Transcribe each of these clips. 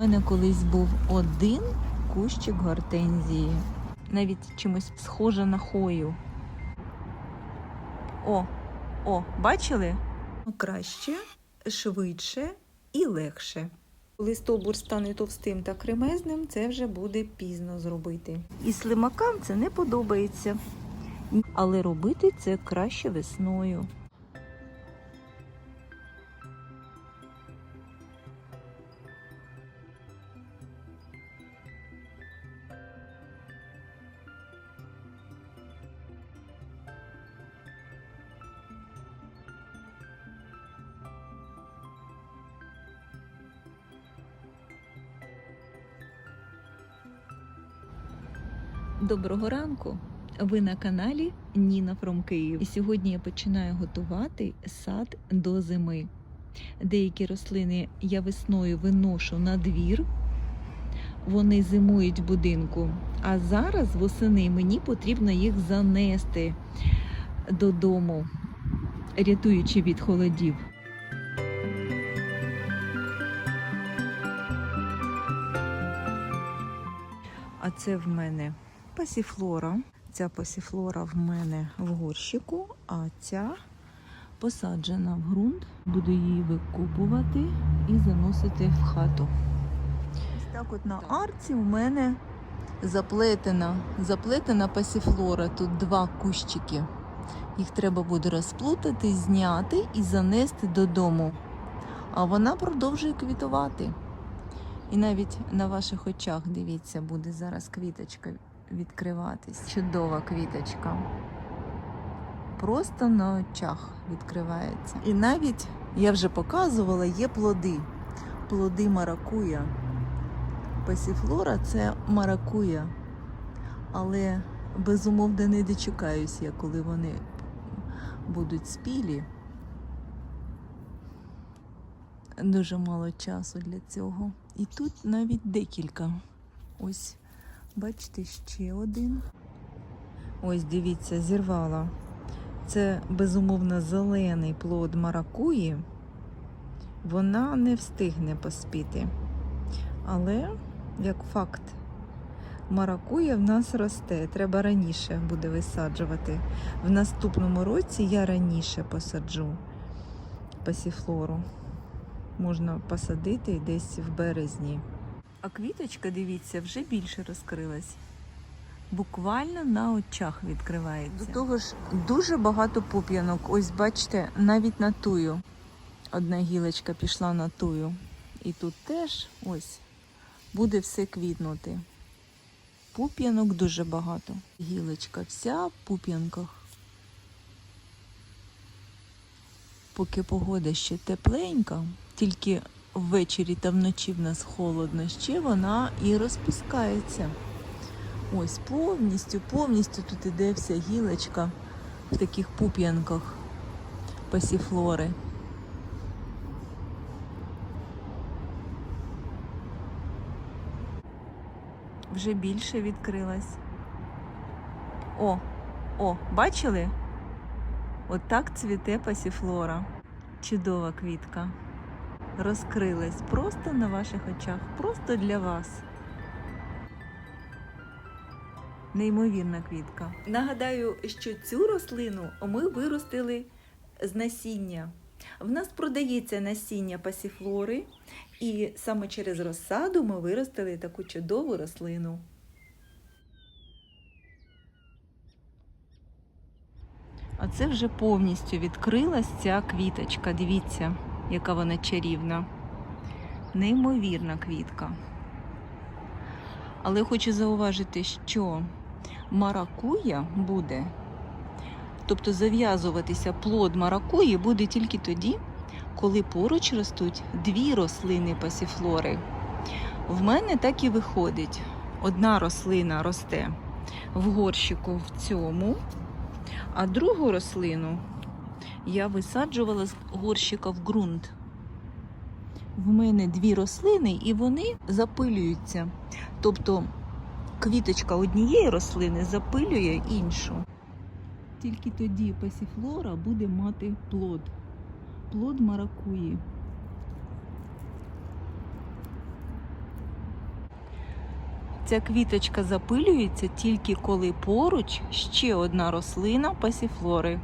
У мене колись був один кущик гортензії, навіть чимось схоже на хою. О, о, бачили? Краще, швидше і легше. Коли стовбур стане товстим та кремезним, це вже буде пізно зробити. І слимакам це не подобається. Але робити це краще весною. Доброго ранку! Ви на каналі Ніна From Київ. І сьогодні я починаю готувати сад до зими. Деякі рослини я весною виношу на двір, вони зимують будинку. А зараз восени мені потрібно їх занести додому, рятуючи від холодів. А це в мене пасіфлора. Ця пасіфлора в мене в горщику, а ця посаджена в ґрунт. Буду її викупувати і заносити в хату. Ось так от на арці у мене заплетена, заплетена пасіфлора. Тут два кущики. Їх треба буде розплутати, зняти і занести додому. А вона продовжує квітувати. І навіть на ваших очах, дивіться, буде зараз квіточка відкриватись. Чудова квіточка. Просто на очах відкривається. І навіть я вже показувала, є плоди. Плоди маракуя. Пасіфлора це маракуя. Але безумовно не дочекаюсь я, коли вони будуть спілі. Дуже мало часу для цього. І тут навіть декілька. Ось, бачите, ще один. Ось, дивіться, зірвала. Це безумовно зелений плод маракуї. Вона не встигне поспіти. Але, як факт, маракуя в нас росте. Треба раніше буде висаджувати. В наступному році я раніше посаджу пасіфлору можна посадити десь в березні. А квіточка, дивіться, вже більше розкрилась. Буквально на очах відкривається. До того ж, дуже багато пуп'янок. Ось бачите, навіть на тую. Одна гілочка пішла на тую. І тут теж ось буде все квітнути. Пуп'янок дуже багато. Гілочка вся в пуп'янках. Поки погода ще тепленька, тільки ввечері та вночі в нас холодно, ще вона і розпускається. Ось повністю, повністю тут іде вся гілочка в таких пуп'янках пасіфлори. Вже більше відкрилась. О, о, бачили? Отак цвіте пасіфлора. Чудова квітка. Розкрилась просто на ваших очах, просто для вас. Неймовірна квітка. Нагадаю, що цю рослину ми виростили з насіння. В нас продається насіння пасіфлори, і саме через розсаду ми виростили таку чудову рослину. А це вже повністю відкрилась ця квіточка. Дивіться, яка вона чарівна. Неймовірна квітка. Але хочу зауважити, що маракуя буде, тобто зав'язуватися плод маракуї буде тільки тоді, коли поруч ростуть дві рослини пасіфлори. В мене так і виходить. Одна рослина росте в горщику в цьому. А другу рослину я висаджувала з горщика в ґрунт. В мене дві рослини, і вони запилюються. Тобто квіточка однієї рослини запилює іншу. Тільки тоді пасіфлора буде мати плод. Плод маракуї. Ця квіточка запилюється тільки коли поруч ще одна рослина пасіфлори.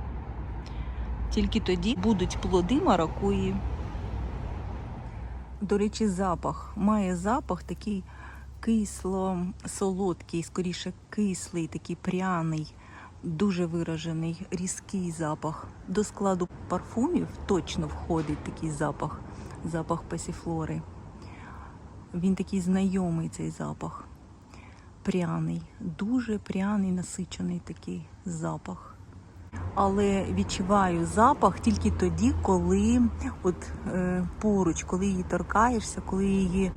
Тільки тоді будуть плоди маракуї. До речі, запах. Має запах такий кисло-солодкий, скоріше кислий, такий пряний, дуже виражений, різкий запах. До складу парфумів точно входить такий запах, запах пасіфлори. Він такий знайомий цей запах. Пряний, дуже пряний, насичений такий запах. Але відчуваю запах тільки тоді, коли от е, поруч, коли її торкаєшся, коли її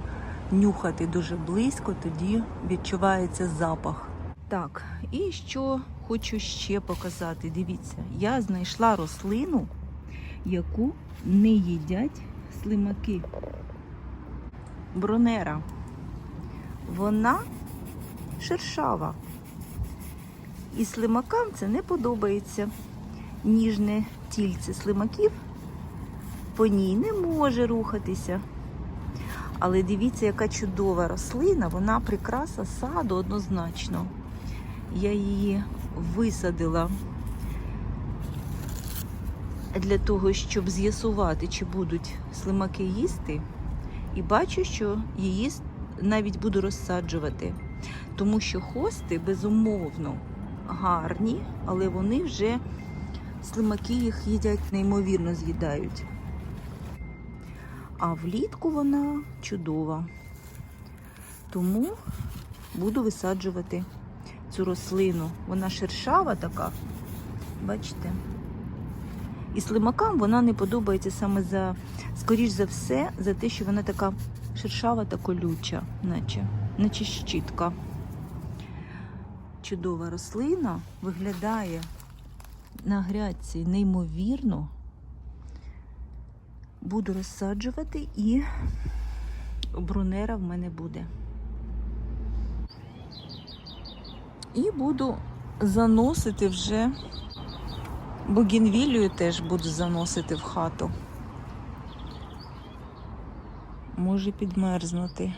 нюхати дуже близько, тоді відчувається запах. Так, і що хочу ще показати. Дивіться, я знайшла рослину, яку не їдять слимаки. Бронера. Вона шершава. І слимакам це не подобається. Ніжне тільце слимаків по ній не може рухатися. Але дивіться, яка чудова рослина, вона прикраса саду однозначно. Я її висадила для того, щоб з'ясувати, чи будуть слимаки їсти. І бачу, що її навіть буду розсаджувати. Тому що хости, безумовно, гарні, але вони вже слимаки їх їдять, неймовірно з'їдають. А влітку вона чудова. Тому буду висаджувати цю рослину. Вона шершава така, бачите? І слимакам вона не подобається саме за, скоріш за все, за те, що вона така шершава та колюча, наче, наче щітка. Чудова рослина виглядає на грядці неймовірно. Буду розсаджувати і брунера в мене буде. І буду заносити вже Бугінвілію теж буду заносити в хату. Може підмерзнути.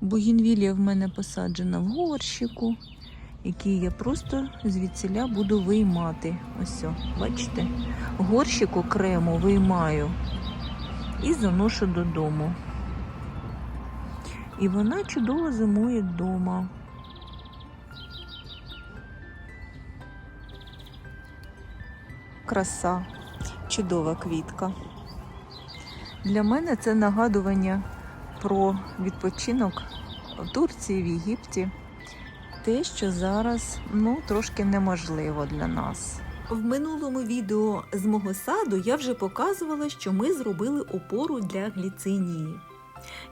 Бугінвілія в мене посаджена в горщику, який я просто звідсіля буду виймати. Ось, бачите? Горщик окремо виймаю і заношу додому. І вона чудово зимує вдома. Краса, чудова квітка. Для мене це нагадування про відпочинок в Турції, в Єгипті. Те, що зараз ну, трошки неможливо для нас. В минулому відео з мого саду я вже показувала, що ми зробили опору для гліцинії.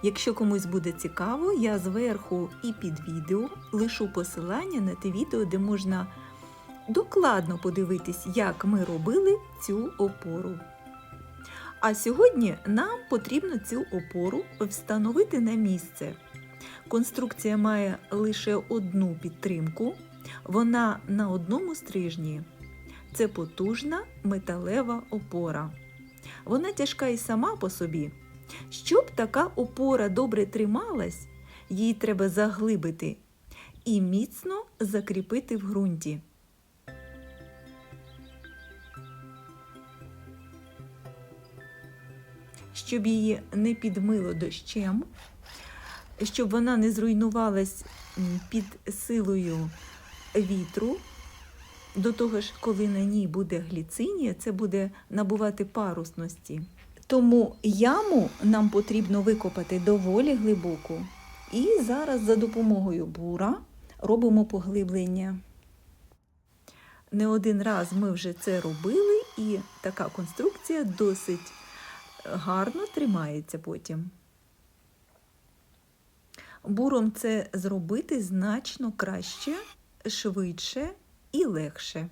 Якщо комусь буде цікаво, я зверху і під відео лишу посилання на те відео, де можна докладно подивитись, як ми робили цю опору. А сьогодні нам потрібно цю опору встановити на місце. Конструкція має лише одну підтримку, вона на одному стрижні. Це потужна металева опора. Вона тяжка і сама по собі. Щоб така опора добре трималась, її треба заглибити і міцно закріпити в ґрунті. Щоб її не підмило дощем, щоб вона не зруйнувалась під силою вітру. До того ж, коли на ній буде гліцинія, це буде набувати парусності. Тому яму нам потрібно викопати доволі глибоку. І зараз за допомогою бура робимо поглиблення. Не один раз ми вже це робили, і така конструкція досить гарно тримається потім. Буром це зробити значно краще, швидше і легше.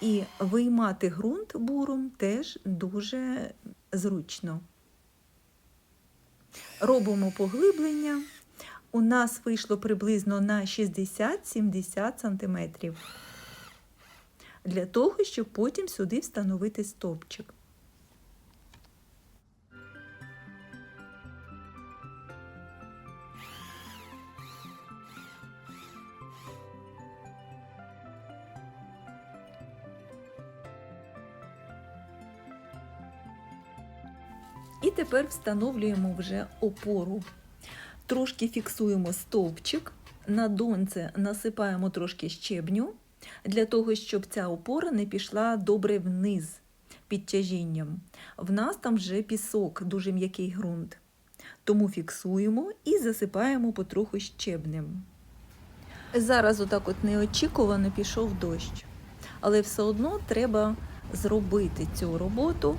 І виймати ґрунт буром теж дуже зручно. Робимо поглиблення. У нас вийшло приблизно на 60-70 см. Для того, щоб потім сюди встановити стовпчик. Тепер встановлюємо вже опору. Трошки фіксуємо стовпчик, на донце насипаємо трошки щебню, для того, щоб ця опора не пішла добре вниз під тяжінням. В нас там вже пісок, дуже м'який ґрунт. Тому фіксуємо і засипаємо потроху щебнем. Зараз отак от неочікувано пішов дощ, але все одно треба зробити цю роботу,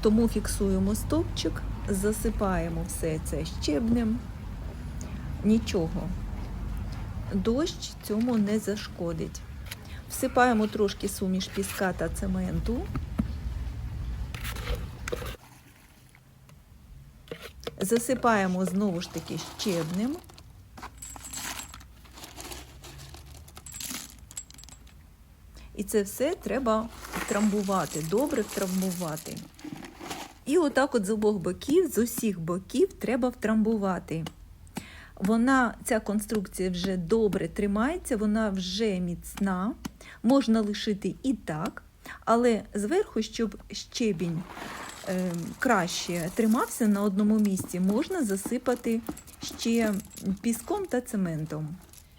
тому фіксуємо стовпчик, засипаємо все це щебнем. Нічого, дощ цьому не зашкодить. Всипаємо трошки суміш піска та цементу. Засипаємо знову ж таки щебнем. І це все треба втрамбувати, добре втрамбувати. І отак от з обох боків, з усіх боків треба втрамбувати. Вона, ця конструкція вже добре тримається, вона вже міцна, можна лишити і так, але зверху, щоб щебінь е, краще тримався на одному місці, можна засипати ще піском та цементом.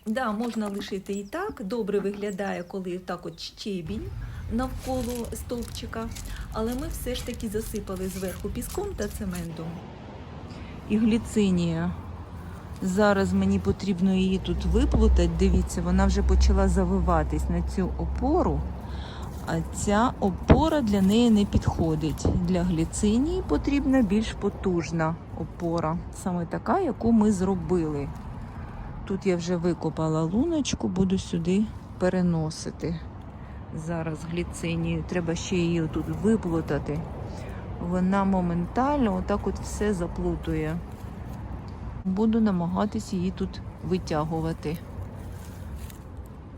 Да, можна лишити і так, добре виглядає, коли так от щебінь навколо стовпчика, але ми все ж таки засипали зверху піском та цементом. І гліцинія. Зараз мені потрібно її тут виплутати. Дивіться, вона вже почала завиватись на цю опору, а ця опора для неї не підходить. Для гліцинії потрібна більш потужна опора, саме така, яку ми зробили. Тут я вже викопала луночку, буду сюди переносити. Зараз гліцинію. Треба ще її тут виплутати. Вона моментально отак от все заплутує. Буду намагатись її тут витягувати.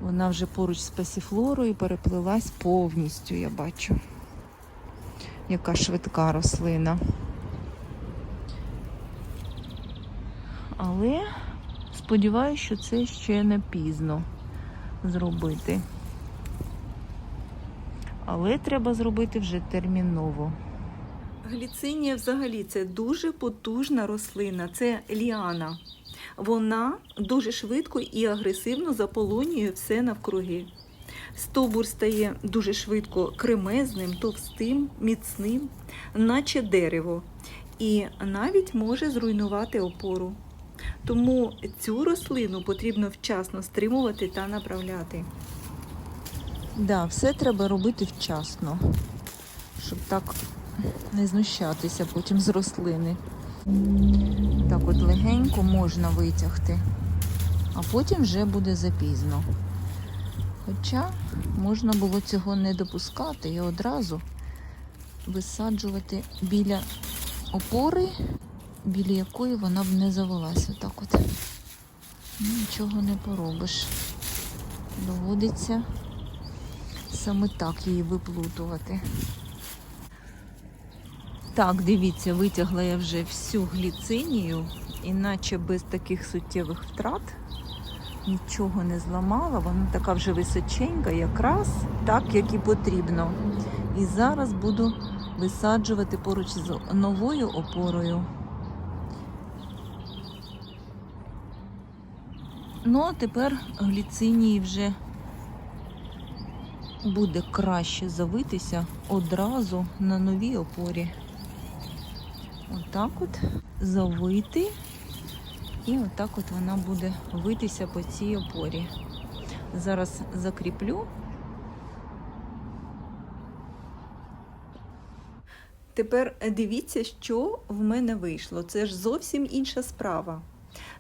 Вона вже поруч з пасіфлорою переплилась повністю, я бачу. Яка швидка рослина. Але сподіваюся, що це ще не пізно зробити. Але треба зробити вже терміново. Гліцинія взагалі це дуже потужна рослина, це ліана. Вона дуже швидко і агресивно заполонює все навкруги. Стовбур стає дуже швидко кремезним, товстим, міцним, наче дерево, і навіть може зруйнувати опору. Тому цю рослину потрібно вчасно стримувати та направляти. Да, все треба робити вчасно, щоб так не знущатися потім з рослини. Так от легенько можна витягти, а потім вже буде запізно. Хоча можна було цього не допускати і одразу висаджувати біля опори, біля якої вона б не завелася. Так от. Ну, Нічого не поробиш. Доводиться саме так її виплутувати. Так, дивіться, витягла я вже всю гліцинію, іначе без таких суттєвих втрат нічого не зламала. Вона така вже височенька, якраз так, як і потрібно. І зараз буду висаджувати поруч з новою опорою. Ну, а тепер гліцинії вже буде краще завитися одразу на новій опорі. Отак от завити, і отак от вона буде витися по цій опорі. Зараз закріплю. Тепер дивіться, що в мене вийшло. Це ж зовсім інша справа.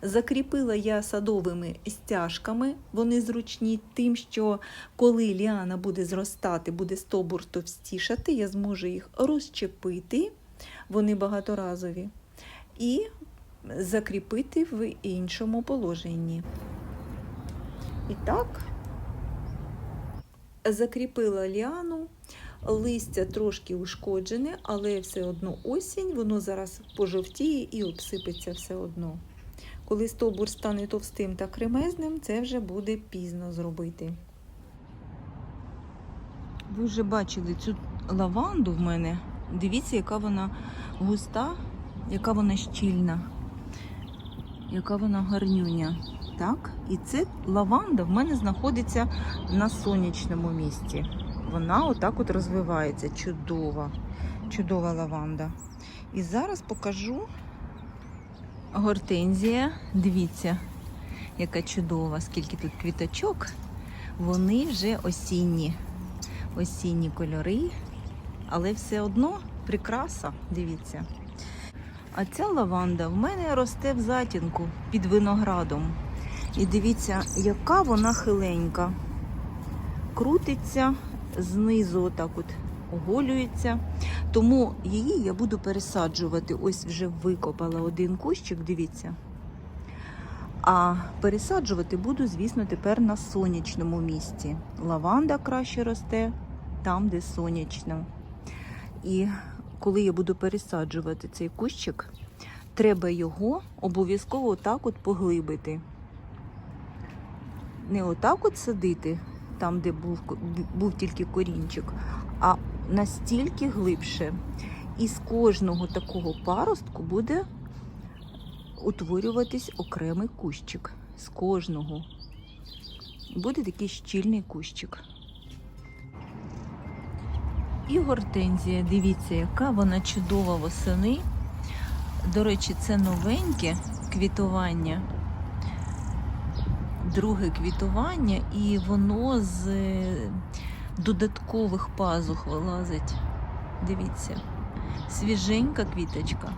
Закріпила я садовими стяжками, вони зручні, тим, що коли ліана буде зростати, буде стовбур товстішати, я зможу їх розчепити, вони багаторазові, і закріпити в іншому положенні. І так, закріпила ліану, листя трошки ушкоджене, але все одно осінь, воно зараз пожовтіє і обсипеться все одно. Коли стовбур стане товстим та кремезним, це вже буде пізно зробити. Ви вже бачили цю лаванду в мене Дивіться, яка вона густа, яка вона щільна, яка вона гарнюня. Так? І це лаванда в мене знаходиться на сонячному місці. Вона отак от розвивається. Чудова, чудова лаванда. І зараз покажу гортензія. Дивіться, яка чудова, скільки тут квіточок. Вони вже осінні, осінні кольори, але все одно прикраса, дивіться. А ця лаванда в мене росте в затінку під виноградом. І дивіться, яка вона хиленька. Крутиться знизу, отак от оголюється. Тому її я буду пересаджувати. Ось вже викопала один кущик, дивіться. А пересаджувати буду, звісно, тепер на сонячному місці. Лаванда краще росте там, де сонячно. І коли я буду пересаджувати цей кущик, треба його обов'язково отак от поглибити. Не отак от садити, там, де був, був тільки корінчик, а настільки глибше. І з кожного такого паростку буде утворюватись окремий кущик. З кожного. Буде такий щільний кущик. І гортензія, дивіться, яка вона чудова восени. До речі, це новеньке квітування. Друге квітування, і воно з додаткових пазух вилазить. Дивіться, свіженька квіточка.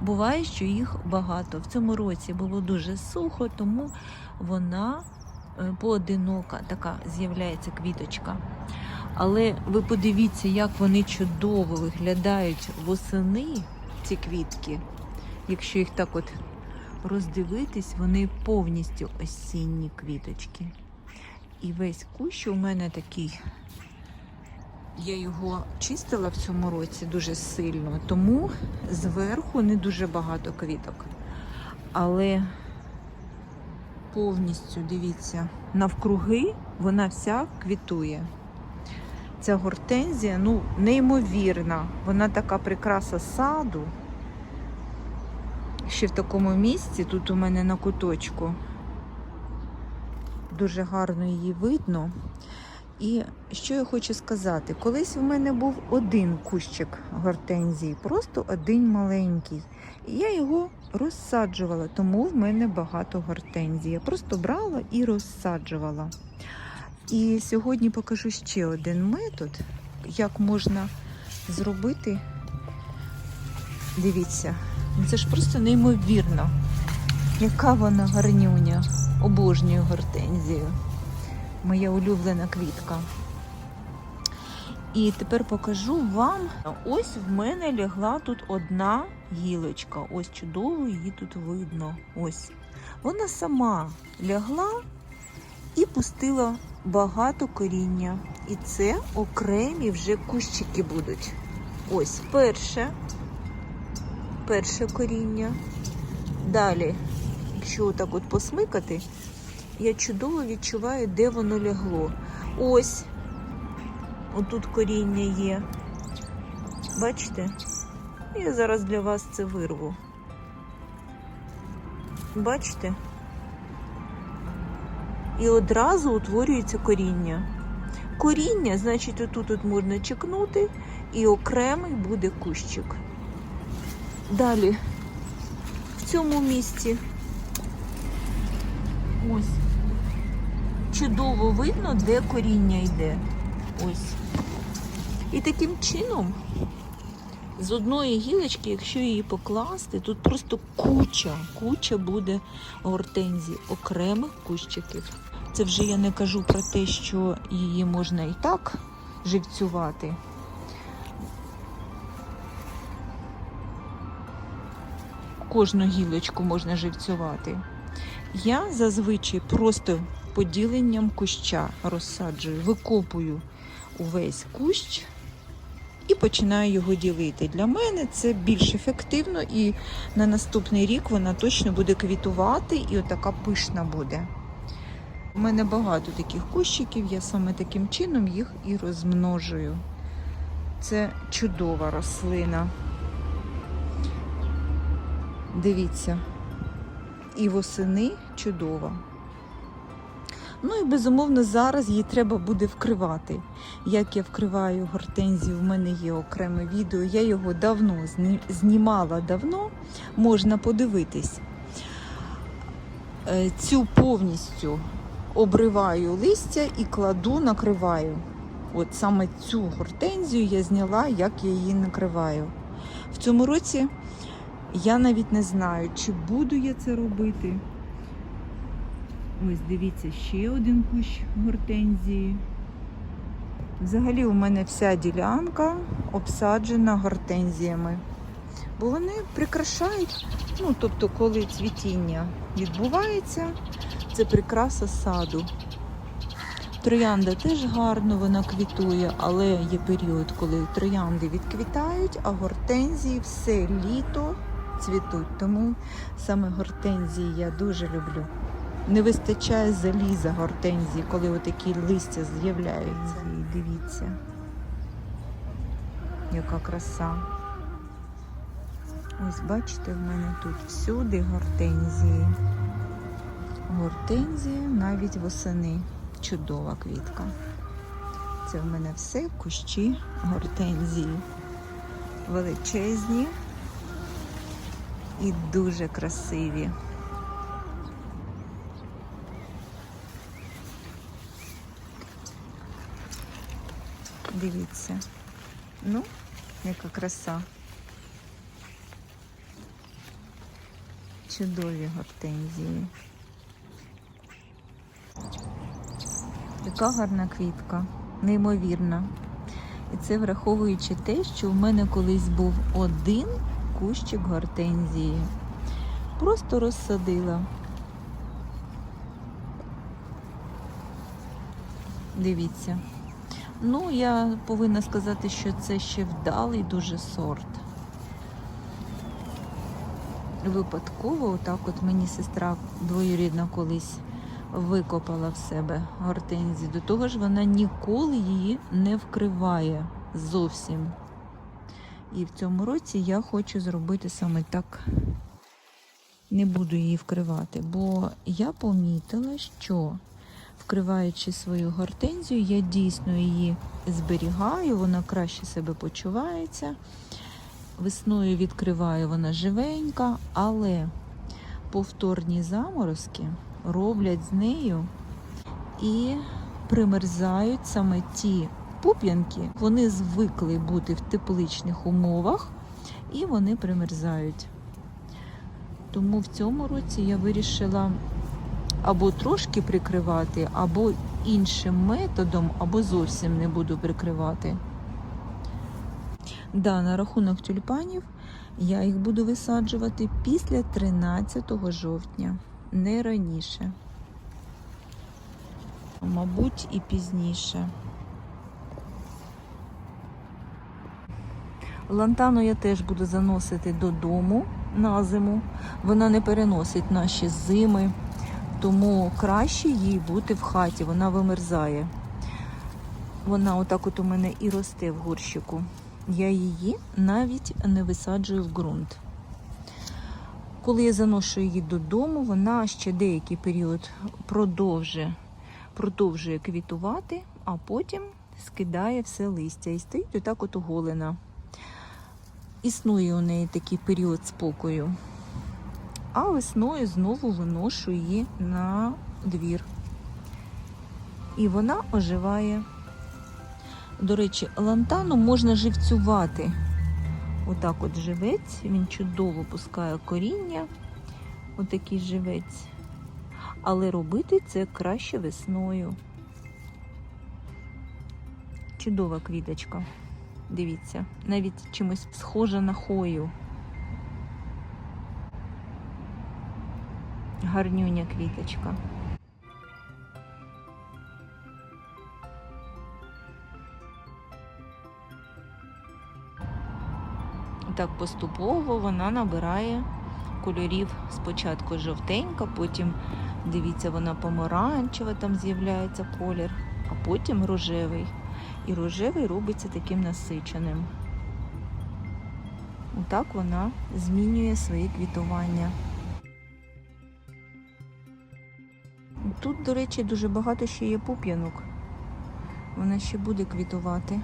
Буває, що їх багато. В цьому році було дуже сухо, тому вона е, поодинока така з'являється квіточка. Але ви подивіться, як вони чудово виглядають восени, ці квітки. Якщо їх так от роздивитись, вони повністю осінні квіточки. І весь кущ у мене такий. Я його чистила в цьому році дуже сильно, тому зверху не дуже багато квіток. Але повністю, дивіться, навкруги вона вся квітує. Ця гортензія, ну, неймовірна. Вона така прикраса саду. Ще в такому місці, тут у мене на куточку. Дуже гарно її видно. І що я хочу сказати? Колись в мене був один кущик гортензії, просто один маленький. І я його розсаджувала, тому в мене багато гортензії. Я просто брала і розсаджувала. І сьогодні покажу ще один метод, як можна зробити. Дивіться, ну це ж просто неймовірно, яка вона гарнюня. Обожнюю гортензію. Моя улюблена квітка. І тепер покажу вам. Ось в мене лягла тут одна гілочка. Ось чудово її тут видно. Ось. Вона сама лягла і пустила багато коріння. І це окремі вже кущики будуть. Ось перше, перше коріння. Далі, якщо отак от посмикати, я чудово відчуваю, де воно лягло. Ось, отут коріння є. Бачите? Я зараз для вас це вирву. Бачите? і одразу утворюється коріння. Коріння, значить, отут от можна чекнути, і окремий буде кущик. Далі, в цьому місці ось чудово видно, де коріння йде. Ось. І таким чином, з одної гілочки, якщо її покласти, тут просто куча, куча буде гортензій, окремих кущиків. Це вже я не кажу про те, що її можна і так живцювати. Кожну гілочку можна живцювати. Я зазвичай просто поділенням куща розсаджую, викопую увесь кущ і починаю його ділити. Для мене це більш ефективно, і на наступний рік вона точно буде квітувати і отака пишна буде. У мене багато таких кущиків, я саме таким чином їх і розмножую. Це чудова рослина. Дивіться, і восени чудова. Ну і безумовно зараз її треба буде вкривати. Як я вкриваю гортензію, в мене є окреме відео. Я його давно знімала давно, можна подивитись. Е, Цю повністю обриваю листя і кладу, накриваю. От саме цю гортензію я зняла, як я її накриваю. В цьому році я навіть не знаю, чи буду я це робити. Ось дивіться, ще один кущ гортензії. Взагалі у мене вся ділянка обсаджена гортензіями. Бо вони прикрашають, ну тобто, коли цвітіння відбувається, це прикраса саду. Троянда теж гарно, вона квітує, але є період, коли троянди відквітають, а гортензії все літо цвітуть. Тому саме гортензії я дуже люблю. Не вистачає заліза гортензії, коли отакі листя з'являються. І дивіться, яка краса. Ось бачите, в мене тут всюди гортензії. Гортензії навіть восени. Чудова квітка. Це в мене все кущі гортензії. Величезні і дуже красиві. Дивіться. Ну, яка краса. Чудові гортензії. Яка гарна квітка, неймовірна. І це враховуючи те, що в мене колись був один кущик гортензії. Просто розсадила. Дивіться. Ну, я повинна сказати, що це ще вдалий дуже сорт. Випадково, отак от мені сестра двоюрідна колись викопала в себе гортензію. До того ж, вона ніколи її не вкриває зовсім. І в цьому році я хочу зробити саме так. Не буду її вкривати, бо я помітила, що вкриваючи свою гортензію, я дійсно її зберігаю, вона краще себе почувається. Весною відкриваю вона живенька, але повторні заморозки роблять з нею і примерзають саме ті пуп'янки. Вони звикли бути в тепличних умовах і вони примерзають. Тому в цьому році я вирішила або трошки прикривати, або іншим методом, або зовсім не буду прикривати. Да, на рахунок тюльпанів я їх буду висаджувати після 13 жовтня, не раніше. Мабуть, і пізніше. Лантану я теж буду заносити додому на зиму. Вона не переносить наші зими, тому краще їй бути в хаті, вона вимерзає. Вона отак от у мене і росте в горщику. Я її навіть не висаджую в ґрунт. Коли я заношу її додому, вона ще деякий період продовжує, продовжує квітувати, а потім скидає все листя і стоїть отак от оголена. Існує у неї такий період спокою. А весною знову виношу її на двір. І вона оживає. До речі, лантану можна живцювати. Отак от живець, він чудово пускає коріння, отакий живець. Але робити це краще весною. Чудова квіточка. Дивіться, навіть чимось схожа на хою. Гарнюня квіточка. Так поступово вона набирає кольорів. Спочатку жовтенька, потім, дивіться, вона помаранчева, там з'являється колір, а потім рожевий. І рожевий робиться таким насиченим. Отак вона змінює своє квітування. Тут, до речі, дуже багато ще є пуп'янок. Вона ще буде квітувати.